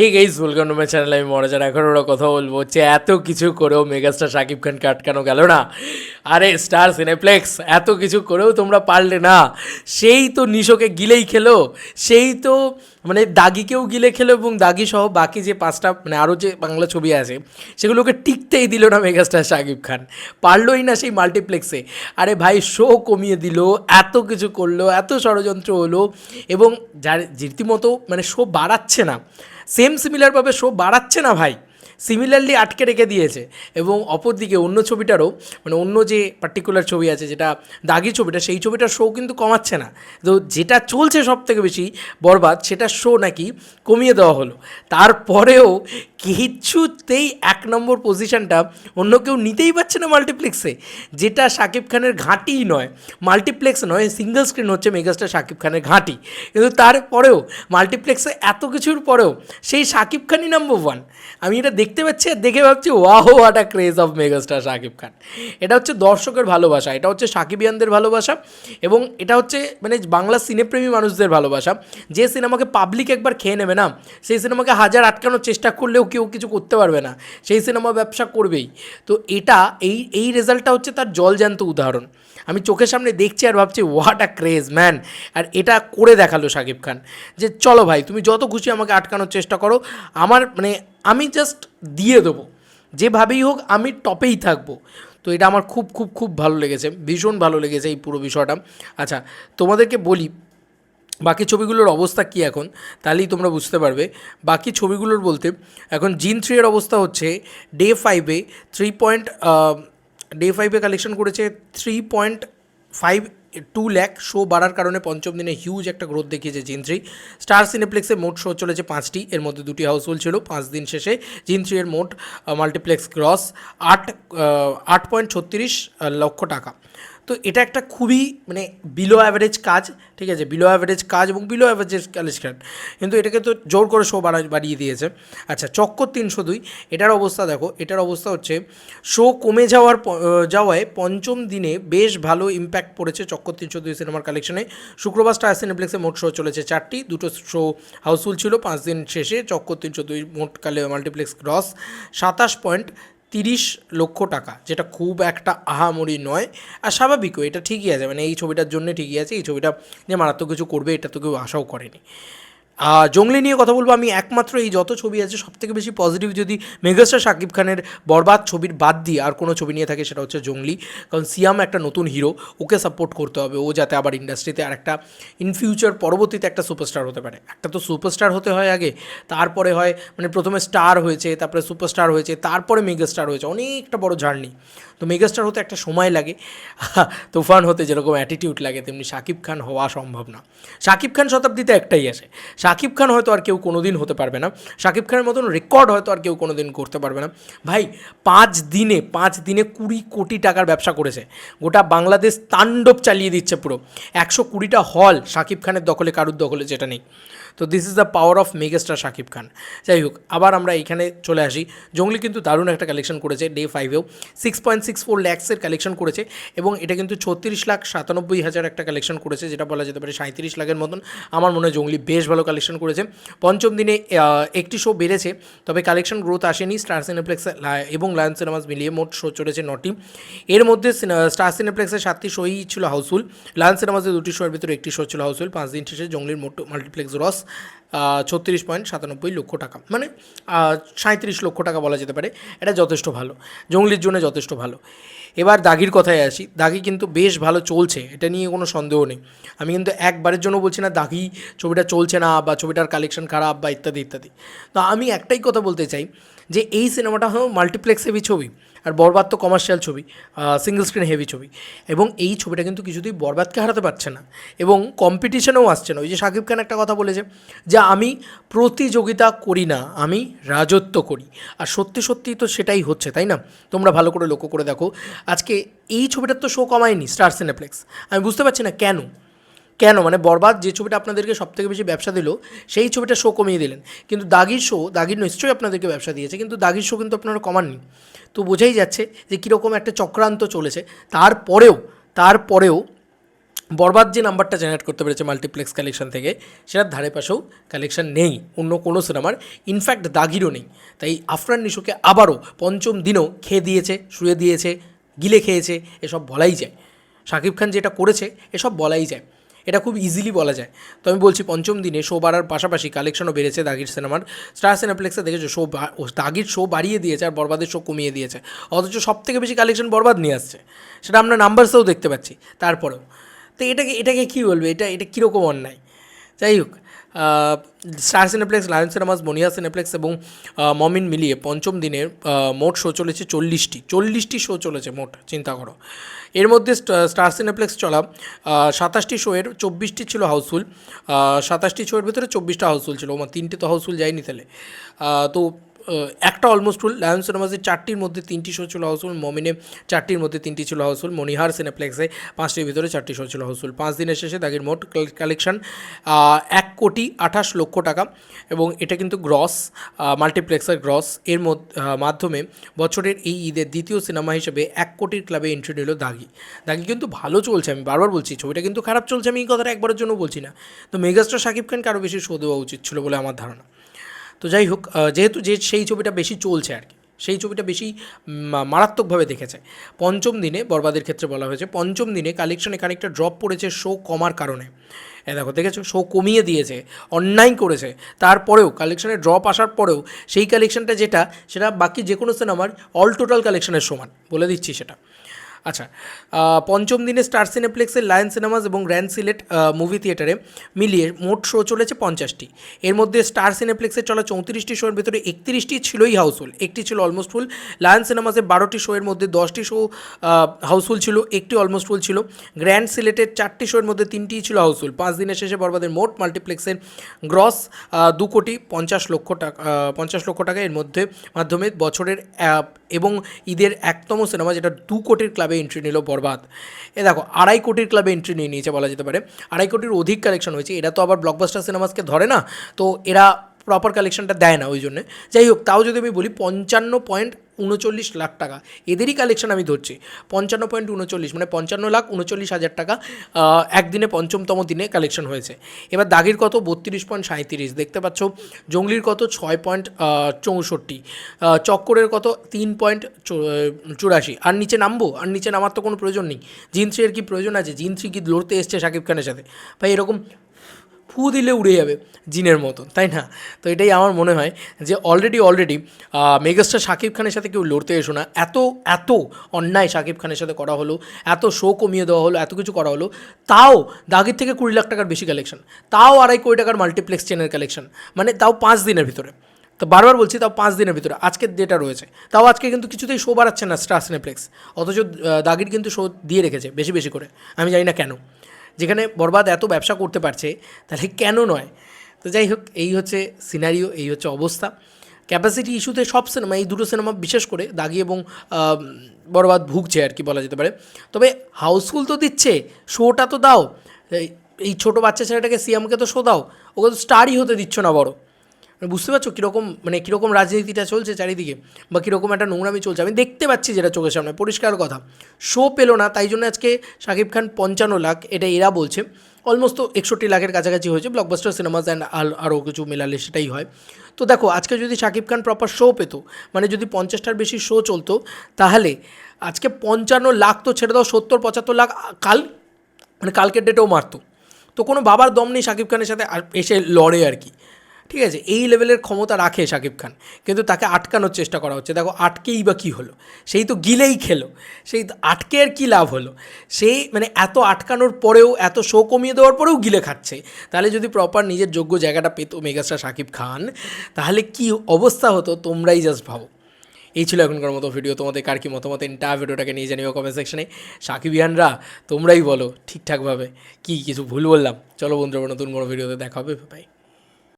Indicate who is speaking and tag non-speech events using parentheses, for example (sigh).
Speaker 1: Hey guys welcome to my channel আমি মরাজার এখন ওরা কথা বলব যে এত কিছু করেও মেগাস্টার শাকিব খানকে আটকানো গেল না। আরে, স্টার সিনেপ্লেক্স, এত কিছু করেও তোমরা পারলে না। সেই তো নিশোকে গিলেই খেলো। সেই তো মানে দাগিকেও গিলে খেলো এবং দাগি সহ বাকি যে পাঁচটা মানে আরও যে বাংলা ছবি আছে, সেগুলোকে টিকতেই দিল না মেগাস্টার শাকিব খান। পারলোই না সেই মাল্টিপ্লেক্সে। আরে ভাই, শো কমিয়ে দিল, এত কিছু করল, এত ষড়যন্ত্র হলো এবং যার রীতিমতো মানে শো বাড়াচ্ছে না সেম সিমিলারভাবে শো বাড়াচ্ছে না ভাই। সিমিলারলি আটকে রেখে দিয়েছে এবং অপরদিকে অন্য ছবিটারও মানে অন্য যে পার্টিকুলার ছবি আছে, যেটা দাগি ছবিটা, সেই ছবিটার শো কিন্তু কমাচ্ছে না। তো যেটা চলছে সব থেকে বেশি বরবাদ, সেটা শো নাকি কমিয়ে দেওয়া হলো। তারপরেও কিচ্ছুতেই এক নম্বর পজিশনটা অন্য কেউ নিতেই পারছে না মাল্টিপ্লেক্সে যেটা শাকিব খানের ঘাঁটিই নয়। মাল্টিপ্লেক্স নয় সিঙ্গেল স্ক্রিন হচ্ছে মেগাস্টার শাকিব খানের ঘাঁটি। কিন্তু তারপরেও মাল্টিপ্লেক্সে এত কিছুর পরেও সেই শাকিব খানই নাম্বার ওয়ান আমি এটা দেখতে পাচ্ছি দেখে ভাবছি ওয়াহ what a craze of megastar Shakib Khan. এটা হচ্ছে দর্শকের ভালোবাসা, এটা হচ্ছে সাকিবিয়ানদের ভালোবাসা এবং এটা হচ্ছে মানে বাংলা সিনেপ্রেমী মানুষদের ভালোবাসা। যে সিনেমাকে পাবলিক একবার খেয়ে নেবে না, সেই সিনেমাকে হাজার আটকানোর চেষ্টা করলেও কেউ কিছু করতে পারবে না, সেই সিনেমা ব্যবসা করবেই। তো এটা, এই এই রেজাল্টটা হচ্ছে তার জলজ্যান্ত উদাহরণ। আমি চোখের সামনে দেখছি আর ভাবছি হোয়াট আ ক্রেজ ম্যান আর এটা করে দেখাল শাকিব খান যে, চলো ভাই, তুমি যত খুশি আমাকে আটকানোর চেষ্টা করো। আমার মানে আমি জাস্ট দিয়ে দেবো। যেভাবেই হোক, আমি টপেই থাকব। তো এটা আমার খুব খুব খুব ভালো লেগেছে। ভীষণ ভালো লেগেছে এই পুরো বিষয়টা। আচ্ছা তোমাদেরকে বলি, বাকি ছবিগুলোর অবস্থা কী এখন? তাহলেই তোমরা বুঝতে পারবে। বাকি ছবিগুলোর বলতে, এখন জিন থ্রি এর অবস্থা হচ্ছে ডে ফাইভে থ্রি পয়েন্ট ডে ফাইভে কালেকশন করেছে three point five two lakh show বাড়ার কারণে পঞ্চম দিনে হিউজ একটা গ্রোথ দেখিয়েছে জিন থ্রি। স্টার সিনেপ্লেক্সে মোট শো চলেছে পাঁচটি, এর মধ্যে দুটি হাউসফুল ছিল। পাঁচ দিন শেষে জিন থ্রি এর মোট মাল্টিপ্লেক্স ক্রস আট আট পয়েন্ট ছত্রিশ লক্ষ টাকা। তো এটা একটা খুবই মানে বিলো অ্যাভারেজ কাজ, ঠিক আছে? বিলো অ্যাভারেজ কাজ এবং বিলো অ্যাভারেজ কালেকশন কিন্তু এটাকে তো জোর করে শো বাড়া, বাড়িয়ে দিয়েছে। আচ্ছা চক্কর তিনশো দুই, এটার অবস্থা দেখো, এটার অবস্থা হচ্ছে শো কমে যাওয়ার যাওয়ায় পঞ্চম দিনে বেশ ভালো ইম্প্যাক্ট পড়েছে চক্কর তিনশো দুই সিনেমার কালেকশনে শুক্রবার স্টার সিনেপ্লেক্সে মোট শো চলেছে চারটি, দুটো শো হাউসফুল ছিল, পাঁচ দিন শেষে চক্কর তিনশো দুই মোট কালে মাল্টিপ্লেক্স গ্রস সাতাশ পয়েন্ট তিরিশ লক্ষ টাকা, যেটা খুব একটা আহামরি নয়। আর স্বাভাবিকও এটা ঠিকই আছে মানে এই ছবিটার জন্য ঠিকই আছে, এই ছবিটা যে মারাত্মক কিছু করবে, এটা তো কেউ আশাও করেনি। জঙ্গলি নিয়ে কথা বলব। আমি একমাত্র এই যত ছবি আছে সব থেকে বেশি পজিটিভ যদি মেগাস্টার শাকিব খানের বরবাদ ছবির বাদ দিয়ে আর কোনো ছবি নিয়ে থাকে, সেটা হচ্ছে জঙ্গলি। কারণ সিয়াম একটা নতুন হিরো ওকে সাপোর্ট করতে হবে, ও যাতে আবার ইন্ডাস্ট্রিতে আর একটা ইন ফিউচার পরবর্তীতে একটা সুপারস্টার হতে পারে। একটা তো সুপারস্টার হতে হয় আগে, তারপরে হয় মানে প্রথমে স্টার হয়েছে, তারপরে সুপারস্টার হয়েছে, তারপরে মেগাস্টার হয়েছে, অনেকটা বড় জার্নি তো মেগাস্টার হতে একটা সময় লাগে, (laughs) তুফান হতে যেরকম অ্যাটিটিউড লাগে, তেমনি শাকিব খান হওয়া সম্ভব না। শাকিব খান শতাব্দীতে একটাই আসে। শাকিব খান হয়তো আর কেউ কোনো দিন হতে পারবে না। শাকিব খানের মতন রেকর্ড হয়তো আর কেউ কোনো দিন করতে পারবে না। ভাই, পাঁচ দিনে পাঁচ দিনে কুড়ি কোটি টাকার ব্যবসা করেছে। গোটা বাংলাদেশ তাণ্ডব চালিয়ে দিচ্ছে পুরো। একশো কুড়িটা হল শাকিব খানের দখলে, কারুর দখলে, যেটা নেই। তো this is the power of megastar Shakib Khan যাই হোক, আবার আমরা এখানে চলে আসি। জঙ্গলি কিন্তু দারুণ একটা কালেকশন করেছে ডে ফাইভেও সিক্স পয়েন্ট সিক্স ফোর ল্যাক্সের কালেকশন করেছে এবং এটা কিন্তু ছত্রিশ লাখ সাতানব্বই হাজার একটা কালেকশন করেছে, যেটা বলা যেতে পারে সাঁত্রিশ লাখের মতন। আমার মনে হয় জঙ্গলি বেশ ভালো কালেকশন করেছে। পঞ্চম দিনে একটি শো বেড়েছে, তবে কালেকশন গ্রোথ আসেনি। স্টার সিনেপ্লেক্স এবং লায়ন সিনেমাস মিলিয়ে মোট শো চলেছে নটি। এর মধ্যে স্টার সিনেপ্লেক্সের সাতটি শোই ছিল হাউসফুল লায়ন সিনেমাসের দুটি শোয়ের ভিতরে একটি শো ছিল হাউসফুল পাঁচ দিন শেষে জঙ্গলির মোট মাল্টিপ্লেক্স রস ছত্রিশ পয়েন্ট সাতানব্বই লক্ষ টাকা। মানে সাঁত্রিশ লক্ষ টাকা বলা যেতে পারে। এটা যথেষ্ট ভালো। জঙ্গলির জন্য যথেষ্ট ভালো। এবার দাগির কথায় আসি। দাগি কিন্তু বেশ ভালো চলছে। এটা নিয়ে কোনো সন্দেহ নেই। আমি কিন্তু একবারের জন্য বলছি না দাগি ছবিটা চলছে না বা ছবিটার কালেকশন খারাপ বা ইত্যাদি ইত্যাদি। তো আমি একটাই কথা বলতে চাই যে, এই সিনেমাটা হলো মাল্টিপ্লেক্স হেভি ছবি। আর বরবাদ তো কমার্শিয়াল ছবি সিঙ্গল স্ক্রিন হেভি ছবি। এবং এই ছবিটা কিন্তু কিছুতেই বরবাদকে হারাতে পারছে না। এবং কম্পিটিশনেও আসছে না। ওই যে শাকিব খান একটা কথা বলেছে যে, আমি প্রতিযোগিতা করি না, আমি রাজত্ব করি। আর সত্যি সত্যি তো সেটাই হচ্ছে, তাই না? তোমরা ভালো করে লক্ষ্য করে দেখো। আজকে এই ছবিটার তো শো কমায়নি স্টার সিনেপ্লেক্স আমি বুঝতে পারছি না কেন? কেন? মানে বরবাদ যে ছবিটা আপনাদেরকে সবথেকে বেশি ব্যবসা দিল, সেই ছবিটা শো কমিয়ে দিলেন। কিন্তু দাগির শো দাগির নিশ্চয়ই আপনাদেরকে ব্যবসা দিয়েছে। কিন্তু দাগির শো কিন্তু আপনারা কমাননি। তো বোঝাই যাচ্ছে যে কীরকম একটা চক্রান্ত চলেছে। তারপরেও তারপরেও বরবাদ যে নাম্বারটা জেনারেট করতে পেরেছে মাল্টিপ্লেক্স কালেকশন থেকে, সেটার ধারে পাশেও কালেকশন নেই, অন্য কোনো সিনেমার ইনফ্যাক্ট দাগিরও নেই। তাই আফরান নিশোকে আবারও পঞ্চম দিনও খেয়ে দিয়েছে, শুয়ে দিয়েছে, গিলে খেয়েছে, এসব বলাই যায়। শাকিব খান যেটা করেছে, এসব বলাই যায়। এটা খুব ইজিলি বলা যায়। তো আমি বলছি, পঞ্চম দিনে শো বাড়ার পাশাপাশি কালেকশনও বেড়েছে দাগির সিনেমার স্টার সিনেপ্লেক্সে দেখেছ শো দাগির শো বাড়িয়ে দিয়েছে আর বরবাদের শো কমিয়ে দিয়েছে। অথচ সব থেকে বেশি কালেকশন বরবাদ নিয়ে আসছে। সেটা আমরা নাম্বারসেও দেখতে পাচ্ছি। তারপরেও, তো এটাকে এটাকে কী বলবে? এটা এটা কীরকম অন্যায়? যাই হোক স্টার সিনেপ্লেক্স লায়ন সিনেমাস, বনিয়া সিনেপ্লেক্স এবং মমিন মিলিয়ে পঞ্চম দিনের মোট শো চলেছে চল্লিশটি। চল্লিশটি শো চলেছে মোট, চিন্তা করো। এর মধ্যে স্টা- স্টার সিনেপ্লেক্স চলা সাতাশটি শোয়ের চব্বিশটি ছিল হাউসফুল সাতাশটি শোয়ের ভিতরে চব্বিশটা হাউসফুল ছিল। আমার তিনটে তো হাউসফুল যায়নি তাহলে। তো একটা অলমোস্ট ফুল লায়ন সিনেমাসের চারটির মধ্যে তিনটি শো ছিল হাউসফুল মমিনে চারটির মধ্যে তিনটি ছিল হাউসফুল মনিহার সিনেপ্লেক্সে পাঁচটির ভিতরে চারটি শো ছিল হাউসফুল পাঁচ দিনের শেষে দাগের মোট কালেকশন এক কোটি আঠাশ লক্ষ টাকা এবং এটা কিন্তু গ্রস মাল্টিপ্লেক্সের গ্রস এর মধ্য- মাধ্যমে বছরের এই ঈদের দ্বিতীয় সিনেমা হিসেবে এক কোটির ক্লাবে এন্ট্রি নিল দাগি। দাগি কিন্তু ভালো চলছে, আমি বারবার বলছি, ছবিটা কিন্তু খারাপ চলছে, আমি এই কথাটা একবারের জন্য বলছি না। তো মেগাস্টার শাকিব খানকে আরও বেশি শো দেওয়া উচিত ছিল বলে আমার ধারণা। তো যাই হোক যেহেতু যে সেই ছবিটা বেশি চলছে আর কি, সেই ছবিটা বেশি মারাত্মকভাবে দেখেছে। পঞ্চম দিনে বরবাদের ক্ষেত্রে বলা হয়েছে, পঞ্চম দিনে কালেকশন এখানে একটা ড্রপ পড়েছে শো কমার কারণে। এ দেখো, দেখেছ? শো কমিয়ে দিয়েছে, অন্যায় করেছে। তারপরেও কালেকশনে ড্রপ আসার পরেও সেই কালেকশনটা যেটা, সেটা বাকি যে কোনো সিনেমার অল টোটাল কালেকশনের সমান। বলে দিচ্ছি সেটা। আচ্ছা পঞ্চম দিনে স্টার সিনেপ্লেক্সের লায়ন সিনেমাস এবং গ্র্যান্ড সিলেট মুভি থিয়েটারে মিলিয়ে মোট শো চলেছে পঞ্চাশটি। এর মধ্যে স্টার সিনেপ্লেক্সের চলা চৌত্রিশটি শোয়ের ভিতরে একত্রিশটি ছিলই হাউসফুল একটি ছিল অলমোস্ট ফুল লায়ন সিনেমাসের বারোটি শোয়ের মধ্যে দশটি শো হাউসফুল ছিল, একটি অলমোস্ট ফুল ছিল। গ্র্যান্ড সিলেটের চারটি শোয়ের মধ্যে তিনটিই ছিল হাউসফুল পাঁচ দিনের শেষে বরবাদের মোট মাল্টিপ্লেক্সের গ্রস দু কোটি পঞ্চাশ লক্ষ টাকা পঞ্চাশ লক্ষ টাকা এর মধ্যে, মাধ্যমে বছরের এবং ঈদের একতম সিনেমা যেটা দু কোটির ক্লাবে এন্ট্রি নিল বরবাদ। এ দেখো, আড়াই কোটির ক্লাবে এন্ট্রি নিয়ে নিয়েছে বলা যেতে পারে। আড়াই কোটির অধিক কালেকশন হয়েছে। এরা তো আবার ব্লকবাস্টার সিনেমাসকে ধরে না। তো এরা প্রপার কালেকশনটা দেয় না, ওই জন্যে। যাই হোক, তাও যদি আমি বলি পঞ্চান্ন পয়েন্ট উনচল্লিশ লাখ টাকা, এদেরই কালেকশন আমি ধরছি। পঞ্চান্ন পয়েন্ট উনচল্লিশ মানে পঞ্চান্ন লাখ উনচল্লিশ হাজার টাকা একদিনে পঞ্চমতম দিনে কালেকশন হয়েছে। এবার দাগির কত? বত্রিশ পয়েন্ট সাঁত্রিশ দেখতে পাচ্ছ, জঙ্গলির কত? ছয় পয়েন্ট চৌষট্টি। চক্করের কত? তিন পয়েন্ট চুরাশি। আর নিচে নামবো? আর নিচে নামার তো কোনো প্রয়োজন নেই। জিন থ্রিয়ের কি প্রয়োজন আছে? জিন থ্রি কি লড়তে এসছে শাকিব খানের সাথে? ভাই, এরকম ফু দিলে উড়ে যাবে জিনের মতন, তাই না? তো এটাই আমার মনে হয় যে অলরেডি অলরেডি মেগাস্টার শাকিব খানের সাথে কেউ লড়তে এসো না। এত এত অন্যায় শাকিব খানের সাথে করা হলো, এত শো কমিয়ে দেওয়া হলো, এত কিছু করা হলো, তাও দাগির থেকে কুড়ি লাখ টাকার বেশি কালেকশন তাও আড়াই কোটি টাকার মাল্টিপ্লেক্স চেনের কালেকশন মানে তাও পাঁচ দিনের ভিতরে। তো বারবার বলছি তাও পাঁচ দিনের ভিতরে আজকের ডেটা রয়েছে। তাও আজকে কিন্তু কিছুতেই শো বাড়াচ্ছে না স্টার সিনেপ্লেক্স অথচ দাগির কিন্তু শো দিয়ে রেখেছে, বেশি বেশি করে। আমি জানি না কেন। যেখানে বরবাদ এত ব্যবসা করতে পারছে, তাহলে কেন নয়? তো যাই হোক, এই হচ্ছে সিনারিও এই হচ্ছে অবস্থা। ক্যাপাসিটি ইস্যুতে সব সিনেমা এই দুটো সিনেমা বিশেষ করে দাগি এবং বরবাদ ভুগছে আর কি বলা যেতে পারে। তবে হাউসফুল তো দিচ্ছে শোটা তো দাও। এই- ছোটো বাচ্চা ছেলেটাকে সিএমকে তো শো দাও, ওকে তো স্টারই হতে দিচ্ছ না বড়। বুঝতে পারছ কীরকম মানে কীরকম রাজনীতিটা চলছে চারিদিকে বা কীরকম একটা নোংরামি চলছে। আমি দেখতে পাচ্ছি যেটা চোখের সামনে, পরিষ্কার কথা। শো পেল না, তাই জন্য আজকে শাকিব খান পঞ্চান্ন লাখ, এটা এরা বলছে। অলমোস্ট তো একষট্টি লাখের কাছাকাছি হয়েছে ব্লকবাস্টার সিনেমাস অ্যান্ড আরও কিছু মেলালে সেটাই হয়। তো দেখো, আজকে যদি শাকিব খান প্রপার শো পেতো মানে যদি পঞ্চাশটার বেশি শো চলতো, তাহলে আজকে পঞ্চান্ন লাখ তো ছেড়ে দাও, সত্তর, পঁচাত্তর লাখ, কাল মানে কালকের ডেটেও মারতো। তো কোনো বাবার দম নেই শাকিব খানের সাথে এসে লড়ে আর কি। ঠিক আছে, এই লেভেলের ক্ষমতা রাখে শাকিব খান, কিন্তু তাকে আটকানোর চেষ্টা করা হচ্ছে। দেখো, আটকেই বা কী হলো? সেই তো গিলেই খেলো। সেই আটকে আর কী লাভ হলো? সেই মানে এত আটকানোর পরেও, এত শো কমিয়ে দেওয়ার পরেও গিলে খাচ্ছে। তাহলে যদি প্রপার নিজের যোগ্য জায়গাটা পেতো মেগাস্টার শাকিব খান, তাহলে কি অবস্থা হতো? তোমরাই জাস্ট ভাবো। এই ছিল এখনকার মতো ভিডিও তোমাদের কার কি মতামত? এন্টার ভিডিওটাকে নিয়ে জানিও কমেন্ট সেকশনে সাকিবিয়ানরা তোমরাই বলো ঠিকঠাকভাবে। কি কিছু ভুল বললাম? চলো বন্ধুরা, নতুন কোনো ভিডিওতে দেখা হবে। বাই